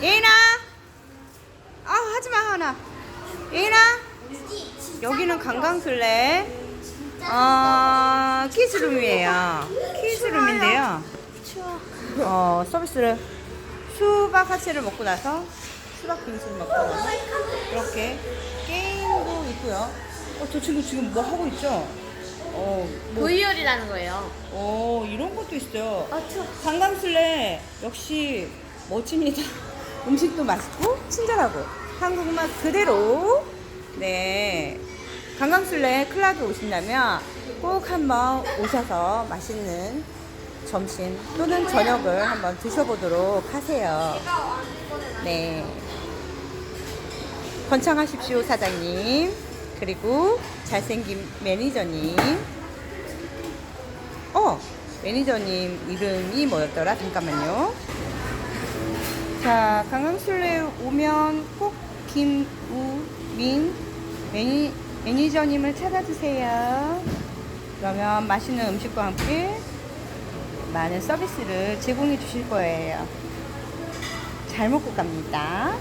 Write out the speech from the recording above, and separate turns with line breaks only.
예인아 아 하지마 하나 예인아 여기는 관광술래 어 키즈룸이에요 키즈룸인데요. 어 서비스를 수박 하체를 먹고 나서 수박 빙수를 먹고 나서 이렇게 게임도 있고요 어 저 친구 지금 뭐 하고 있죠? 어, 뭐,
보이얼이라는 거예요.
어 이런 것도 있어요
아 추워.
관광술래 역시 멋집니다. 음식도 맛있고 친절하고 한국 맛 그대로. 네. 관광술래 클라드 오신다면 꼭 한번 오셔서 맛있는 점심 또는 저녁을 한번 드셔보도록 하세요. 네. 번창하십시오 사장님 그리고 잘생긴 매니저님. 어 매니저님 이름이 뭐였더라 잠깐만요 자 강강술래 오면 꼭 김우민 매니, 매니저님을 찾아주세요. 그러면 맛있는 음식과 함께 많은 서비스를 제공해 주실 거예요. 잘 먹고 갑니다